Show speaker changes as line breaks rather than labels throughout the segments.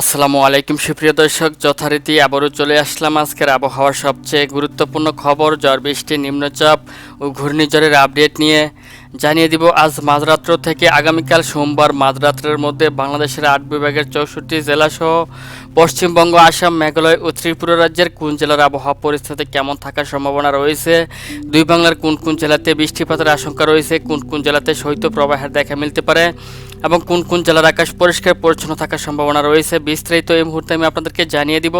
আসসালামু আলাইকুম, সুপ্রিয় দর্শক। যথারীতি আবারও চলে আসলাম আজকের আবহাওয়ার সবচেয়ে গুরুত্বপূর্ণ খবর, ঝড় বৃষ্টি, নিম্নচাপ ও ঘূর্ণিঝড়ের আপডেট নিয়ে। জানিয়ে দিব, আজ মাঝরাত্র থেকে আগামীকাল সোমবার মাঝরাত্রের মধ্যে বাংলাদেশের আট বিভাগের চৌষট্টি জেলাসহ পশ্চিমবঙ্গ, আসাম, মেঘালয় ও ত্রিপুরা রাজ্যের কোন জেলার আবহাওয়া পরিস্থিতি কেমন থাকার সম্ভাবনা রয়েছে? দুই বাংলার কোন কোন জেলাতে বৃষ্টিপাতের আশঙ্কা রয়েছে? কোন কোন জেলাতে শৈত্যপ্রবাহের দেখা মিলতে পারে? এবং কোন কোন জেলার আকাশ পরিষ্কার, পরিচ্ছন্ন থাকার সম্ভাবনা রয়েছে বিস্তারিত এই মুহূর্তে আমি আপনাদেরকে জানিয়ে দিব।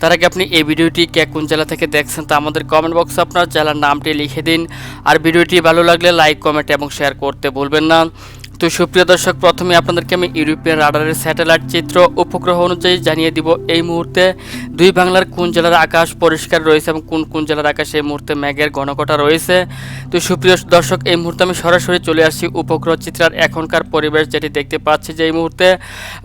তার আগে আপনি এই ভিডিওটি কে কোন জেলা থেকে দেখছেন তা আমাদের কমেন্ট বক্সে আপনার জেলার নামটি লিখে দিন। আর ভিডিওটি ভালো লাগলে লাইক কমেন্ট এবং শেয়ার করতে ভুলবেন না। তো সুপ্রিয় দর্শক, প্রথমে আপনাদেরকে আমি ইউরোপিয়ান রাডারের স্যাটেলাইট চিত্র উপগ্রহ অনুযায়ী জানিয়ে দিব। এই মুহূর্তে দুই বাংলার কোন জেলার আকাশ পরিষ্কার রয়েছে এবং কোন কোন জেলার আকাশে এই মুহূর্তে মেঘের ঘনঘটা রয়েছে? তো সুপ্রিয় দর্শক, এই মুহূর্তে আমি সরাসরি চলে আসছি উপগ্রহ চিত্রার এখনকার পরিবেশ, যেটি দেখতে পাচ্ছি যে এই মুহূর্তে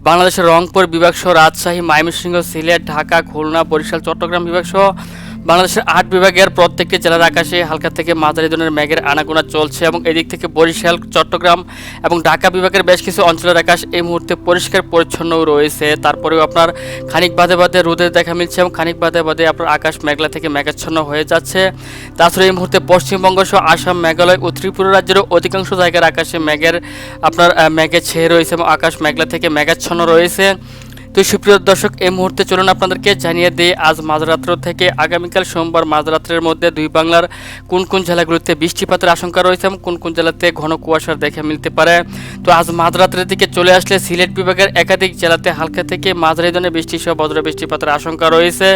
বাংলাদেশের রংপুর বিভাগ সহ রাজশাহী, ময়মনসিংহ, সিলেট, ঢাকা, খুলনা, বরিশাল, চট্টগ্রাম বিভাগ সহ বাংলাদেশের আট বিভাগের প্রত্যেকটি জেলার আকাশে হালকা থেকে মাঝারি ধরনের মেঘের আনাগোনা চলছে এবং এদিক থেকে বরিশাল, চট্টগ্রাম এবং ঢাকা বিভাগের বেশ কিছু অঞ্চলের আকাশ এই মুহূর্তে পরিষ্কার পরিচ্ছন্নও রয়েছে। তারপরেও আপনার খানিক বাদে বাদে রোদের দেখা মিলছে এবং খানিক বাদে বাদে আপনার আকাশ মেঘলা থেকে মেঘাচ্ছন্ন হয়ে যাচ্ছে। তাছাড়া এই মুহূর্তে পশ্চিমবঙ্গ সহ আসাম, মেঘালয় ও ত্রিপুরা রাজ্যেরও অধিকাংশ জায়গার আকাশে মেঘের আপনার মেঘে ছেয়ে রয়েছে এবং আকাশ মেঘলা থেকে মেঘাচ্ছন্ন রয়েছে। তো সুপ্রিয় দর্শক, এই মুহূর্তে চলুন আপনাদেরকে জানিয়ে দিই, আজ মাঝরাত্র থেকে আগামীকাল সোমবার মাঝরাত্রের মধ্যে দুই বাংলার কোন কোন জেলাগুলোতে বৃষ্টিপাতের আশঙ্কা রয়েছে এবং কোন কোন জেলাতে ঘন কুয়াশার দেখা মিলতে পারে। তো আজ মাঝরাত্রের দিকে চলে আসলে সিলেট বিভাগের একাধিক জেলাতে হালকা থেকে মাঝারি ধরনের বৃষ্টি সহ বজ্র বৃষ্টিপাতের আশঙ্কা রয়েছে।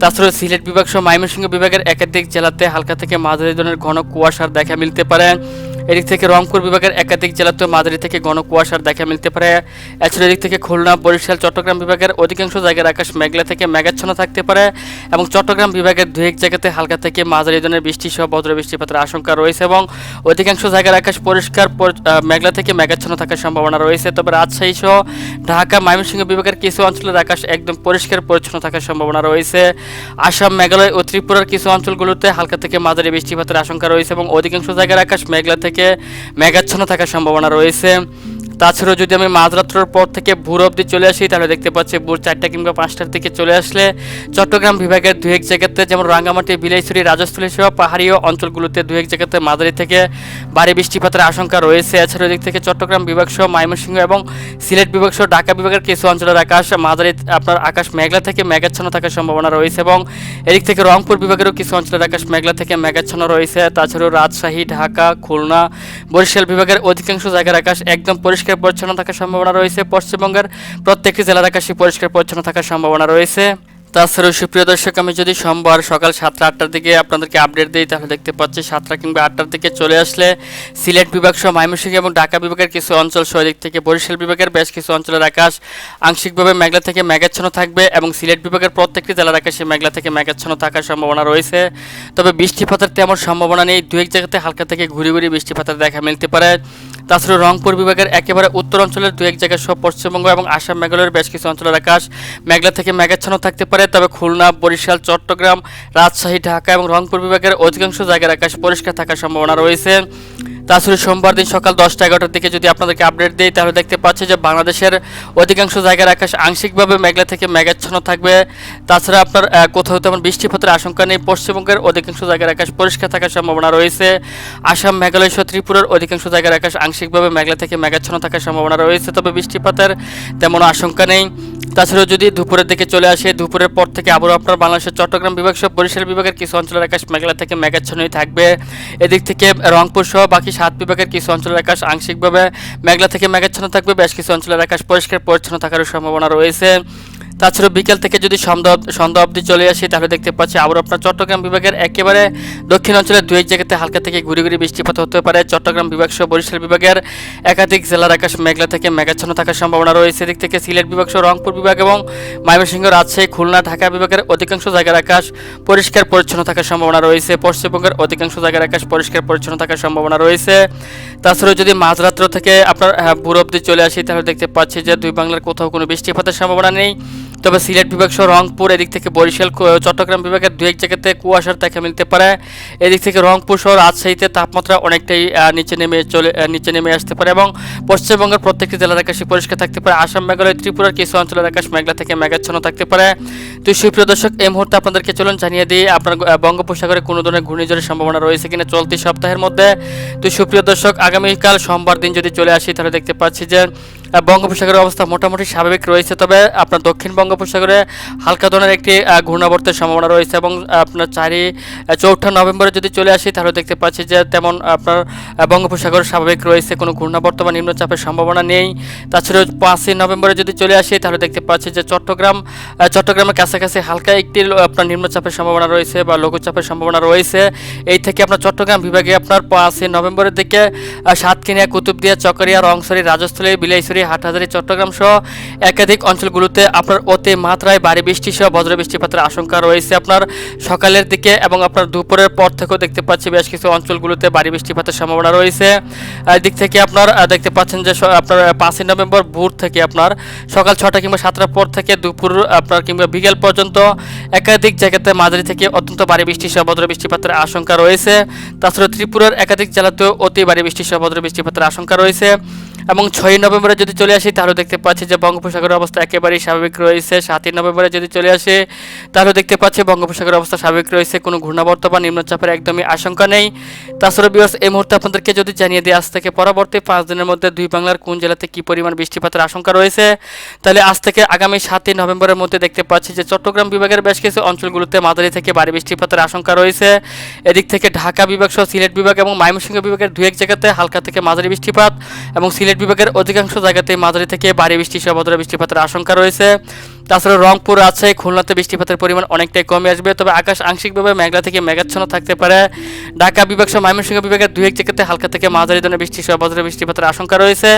তাছাড়া সিলেট বিভাগ সহ ময়মনসিংহ বিভাগের একাধিক জেলাতে হালকা থেকে মাঝারি ধরনের ঘন কুয়াশার দেখা মিলতে পারে। এদিক থেকে রংপুর বিভাগের একাধিক জেলাতে মাঝারি থেকে ঘন কুয়াশার দেখা মিলতে পারে। এছাড়া এদিক থেকে খুলনা, বরিশাল, চট্টগ্রাম বিভাগের অধিকাংশ জায়গার আকাশ মেঘলা থেকে মেঘাচ্ছন্ন থাকতে পারে এবং চট্টগ্রাম বিভাগের দু এক জায়গাতে হালকা থেকে মাঝারি ধরনের বৃষ্টি সহ বজ্র বৃষ্টিপাতের আশঙ্কা রয়েছে এবং অধিকাংশ জায়গার আকাশ পরিষ্কার, পর- মেঘলা থেকে মেঘাচ্ছন্ন থাকার সম্ভাবনা রয়েছে। তবে রাজশাহী সহ ঢাকা, ময়মনসিংহ বিভাগের কিছু অঞ্চলের আকাশ একদম পরিষ্কার, পরিচ্ছন্ন থাকার সম্ভাবনা রয়েছে। আসাম, মেঘালয় ও ত্রিপুরার কিছু অঞ্চলগুলোতে হালকা থেকে মাঝারি বৃষ্টিপাতের আশঙ্কা রয়েছে এবং অধিকাংশ জায়গার আকাশ মেঘলা থেকে মেঘাচ্ছন্ন থাকার সম্ভাবনা রয়েছে। তাছাড়াও যদি আমি মাঝরাত্রের পর থেকে ভোর অবধি চলে আসি, তাহলে দেখতে পাচ্ছি ভোর চারটা কিংবা পাঁচটার দিকে চলে আসলে চট্টগ্রাম বিভাগের দু এক জায়গাতে যেমন রাঙ্গামাটি, বিলাইছড়ি, রাজস্থলী সহ পাহাড়ি অঞ্চলগুলোতে দু এক জায়গাতে মাঝারি থেকে ভারী বৃষ্টিপাতের আশঙ্কা রয়েছে। এছাড়াও দিক থেকে চট্টগ্রাম বিভাগ সহ ময়মনসিংহ এবং সিলেট বিভাগ সহ ঢাকা বিভাগের কিছু অঞ্চলের আকাশ মাঝারি, আপনার আকাশ মেঘলা থেকে মেঘাচ্ছন্ন থাকার সম্ভাবনা রয়েছে এবং এদিক থেকে রংপুর বিভাগেরও কিছু অঞ্চলের আকাশ মেঘলা থেকে মেঘাচ্ছন্ন রয়েছে। তাছাড়াও রাজশাহী, ঢাকা, খুলনা, বরিশাল বিভাগের অধিকাংশ জায়গার আকাশ একদম পরিষ্কার পরিচ্ছন্ন থাকার সম্ভাবনা রয়েছে। পশ্চিমবঙ্গের প্রত্যেকটি জেলার আকাশই পরিষ্কার পরিচ্ছন্ন থাকার সম্ভাবনা রয়েছে। তাছাড়াও সুপ্রিয় দর্শক, আমি যদি সোমবার সকাল সাতটা আটটার দিকে আপনাদেরকে আপডেট দিই, তাহলে দেখতে পাচ্ছি সাতটা কিংবা আটটার দিকে চলে আসলে সিলেট বিভাগ সহ ময়মনসিংহ এবং ঢাকা বিভাগের কিছু অঞ্চল সহ দিক থেকে বরিশাল বিভাগের বেশ কিছু অঞ্চলের আকাশ আংশিকভাবে মেঘলা থেকে মেঘাচ্ছন্ন থাকবে এবং সিলেট বিভাগের প্রত্যেকটি জেলার আকাশে মেঘলা থেকে মেঘাচ্ছন্ন থাকার সম্ভাবনা রয়েছে। তবে বৃষ্টিপাতের তেমন সম্ভাবনা নেই দু এক জায়গাতে হালকা থেকে ঘুরি ঘুরি বৃষ্টিপাতের দেখা মিলতে পারে। তাছাড়া রংপুর বিভাগের একেবারে উত্তর অঞ্চলের দু এক জায়গায় সব পশ্চিমবঙ্গ এবং আসাম, মেঘালয়ের বেশ কিছু অঞ্চলের আকাশ মেঘলা থেকে মেঘাচ্ছন্ন থাকতে পারে। তবে খুলনা, বরিশাল, চট্টগ্রাম, রাজশাহী, ঢাকা এবং রংপুর বিভাগের অধিকাংশ জায়গার আকাশ পরিষ্কার থাকার সম্ভাবনা রয়েছে। তাছাড়া সোমবার দিন সকাল দশটা এগারোটার দিকে যদি আপনাদেরকে আপডেট দিই, তাহলে দেখতে পাচ্ছি যে বাংলাদেশের অধিকাংশ জায়গার আকাশ আংশিকভাবে মেঘলা থেকে মেঘাচ্ছন্ন থাকবে। তাছাড়া আপনার কোথাও তেমন বৃষ্টিপাতের আশঙ্কা নেই। পশ্চিমবঙ্গের অধিকাংশ জায়গার আকাশ পরিষ্কার থাকার সম্ভাবনা রয়েছে। আসাম, মেঘালয় সহ ত্রিপুরার অধিকাংশ জায়গার আকাশ আংশিকভাবে মেঘলা থেকে মেঘাচ্ছন্ন থাকার সম্ভাবনা রয়েছে। তবে বৃষ্টিপাতের তেমন আশঙ্কা নেই। তাছাড়াও যদি দুপুরের দিকে চলে আসে, দুপুরের পর থেকে আবারও আপনার বাংলাদেশের চট্টগ্রাম বিভাগ সহ বরিশাল বিভাগের কিছু অঞ্চলের আকাশ মেঘলা থেকে মেঘাচ্ছন্নই থাকবে। এদিক থেকে রংপুর সহ বাকি সাত বিভাগের কিছু অঞ্চলের আকাশ আংশিকভাবে মেঘলা থেকে মেঘাচ্ছন্ন থাকবে। বেশ কিছু অঞ্চলের আকাশ পরিষ্কার পরিচ্ছন্ন থাকার সম্ভাবনা রয়েছে। তাছাড়া বিকেল থেকে যদি সন্ধ্যা সন্ধ্যা অবধি চলে আসি তাহলে দেখতে পাচ্ছি আবার আপনার চট্টগ্রাম বিভাগের একেবারে দক্ষিণ অঞ্চলের দুই এক জায়গাতে হালকা থেকে ঘুরে ঘুরে বৃষ্টিপাত হতে পারে। চট্টগ্রাম বিভাগ সহ বরিশাল বিভাগের একাধিক জেলার আকাশ মেঘলা থেকে মেঘাচ্ছন্ন থাকার সম্ভাবনা রয়েছে। এদিক থেকে সিলেট বিভাগ সহ রংপুর বিভাগ এবং ময়মনসিংহ রাজশাহী খুলনা ঢাকা বিভাগের অধিকাংশ জায়গার আকাশ পরিষ্কার পরিচ্ছন্ন থাকার সম্ভাবনা রয়েছে। পশ্চিমবঙ্গের অধিকাংশ জায়গার আকাশ পরিষ্কার পরিচ্ছন্ন থাকার সম্ভাবনা রয়েছে। তাছাড়াও যদি মাঝরাত্র থেকে আপনার হ্যাঁ, ভোর অবধি চলে আসি তাহলে দেখতে পাচ্ছি যে দুই বাংলার কোথাও কোনো বৃষ্টিপাতের সম্ভাবনা নেই। তবে সিলেট বিভাগ সহ রংপুর, এদিক থেকে বরিশাল চট্টগ্রাম বিভাগের দু এক জায়গাতে কুয়াশার দেখা মিলতে পারে। এদিক থেকে রংপুর সহ রাজশাহীতে তাপমাত্রা অনেকটাই নিচে নেমে চলে নিচে নেমে আসতে পারে এবং পশ্চিমবঙ্গের প্রত্যেকটি জেলার আকাশে পরিষ্কার থাকতে পারে। আসাম, মেঘালয়, ত্রিপুরার কিছু অঞ্চলের আকাশ মেঘলা থেকে মেঘাচ্ছন্ন থাকতে পারে। তো সুপ্রিয় দর্শক, এই মুহূর্তে আপনাদেরকে চলুন জানিয়ে দিই, আপনার বঙ্গোপসাগরে কোনো ধরনের ঘূর্ণিঝড়ের সম্ভাবনা রয়েছে কিনা চলতি সপ্তাহের মধ্যে। তো সুপ্রিয় দর্শক, আগামীকাল সোমবার দিন যদি চলে আসি, তাহলে দেখতে পাচ্ছি যে বঙ্গোপসাগরের অবস্থা মোটামুটি স্বাভাবিক রয়েছে, তবে আপনার দক্ষিণ বঙ্গোপসাগরে হালকা ধরনের একটি ঘূর্ণাবর্তের সম্ভাবনা রয়েছে এবং আপনার চারি চৌঠা নভেম্বরে যদি চলে আসি তাহলে দেখতে পাচ্ছি যে তেমন আপনার বঙ্গোপসাগর স্বাভাবিক রয়েছে, কোনো ঘূর্ণাবর্ত বা নিম্নচাপের সম্ভাবনা নেই। তাছাড়াও পাঁচই নভেম্বরে যদি চলে আসি তাহলে দেখতে পাচ্ছি যে চট্টগ্রাম চট্টগ্রামের কাছাকাছি হালকা একটি আপনার নিম্নচাপের সম্ভাবনা রয়েছে বা লঘুচাপের সম্ভাবনা রয়েছে। এই থেকে আপনার চট্টগ্রাম বিভাগে আপনার পাঁচই নভেম্বরের দিকে সাতক্ষীরা কুতুবদিয়া, চকরিয়া, রংসরি, রাজস্থলী, বিলাইছড়ি হাটহাজারী, চট্টগ্রাম সহ একাধিক অঞ্চলগুলোতে আপনার অতি মাত্রায় ভারী বৃষ্টি সহ বজ্র বৃষ্টিপাতের আশঙ্কা রয়েছে। আপনার সকালের দিকে এবং আপনার দুপুরের পর থেকেও দেখতে পাচ্ছি বেশ কিছু অঞ্চলগুলোতে ভারী বৃষ্টিপাতের সম্ভাবনা রয়েছে। দিক থেকে আপনার দেখতে পাচ্ছেন যে আপনার পাঁচই নভেম্বর ভোর থেকে আপনার সকাল ছটা কিংবা সাতটার পর থেকে দুপুর, আপনার কিংবা বিকেল পর্যন্ত একাধিক জায়গাতে মাঝারি থেকে অত্যন্ত ভারী বৃষ্টি সহ বজ্র বৃষ্টিপাতের আশঙ্কা রয়েছে। তাছাড়া ত্রিপুরার একাধিক জেলাতেও অতি ভারী বৃষ্টি সহ বজ্র বৃষ্টিপাতের আশঙ্কা রয়েছে। এবং ছয়ই নভেম্বরে যদি চলে আসি, তাহলে দেখতে পাচ্ছি যে বঙ্গোপসাগরের অবস্থা একেবারেই স্বাভাবিক রয়েছে। সাতই নভেম্বরে যদি চলে আসে, তাহলে দেখতে পাচ্ছি বঙ্গোপসাগরের অবস্থা স্বাভাবিক রয়েছে। কোনো ঘূর্ণাবর্ত বা নিম্নচাপের একদমই আশঙ্কা নেই। তাছাড়া বিয়স এই মুহূর্তে আপনাদেরকে যদি জানিয়ে দিই, আজ থেকে পরবর্তী পাঁচ দিনের মধ্যে দুই বাংলার কোন জেলাতে কী পরিমাণ বৃষ্টিপাতের আশঙ্কা রয়েছে, তাহলে আজ থেকে আগামী সাতই নভেম্বরের মধ্যে দেখতে পাচ্ছি যে চট্টগ্রাম বিভাগের বেশ কিছু অঞ্চলগুলোতে মাঝারি থেকে ভারী বৃষ্টিপাতের আশঙ্কা রয়েছে। এদিক থেকে ঢাকা বিভাগ সহ সিলেট বিভাগ এবং ময়মনসিংহ বিভাগের দু এক জায়গাতে হালকা থেকে মাঝারি বৃষ্টিপাত এবং সিলেট বিভাগের অধিকাংশ জায়গাতে মাঝারি থেকে ভারী বৃষ্টি সহ বজ্র বৃষ্টিপাতের আশঙ্কা রয়েছে। তাছাড়া রংপুর আছে, খুলনাতে বৃষ্টিপাতের পরিমাণ অনেকটাই কমে আসবে, তবে আকাশ আংশিকভাবে মেঘলা থেকে মেঘাচ্ছন্ন থাকতে পারে। ঢাকা বিভাগ সহ ময়মনসিংহ বিভাগের দুই এক জায়গাতে হালকা থেকে মাঝারি ধরনের বৃষ্টি সহ বজ্র বৃষ্টিপাতের আশঙ্কা রয়েছে।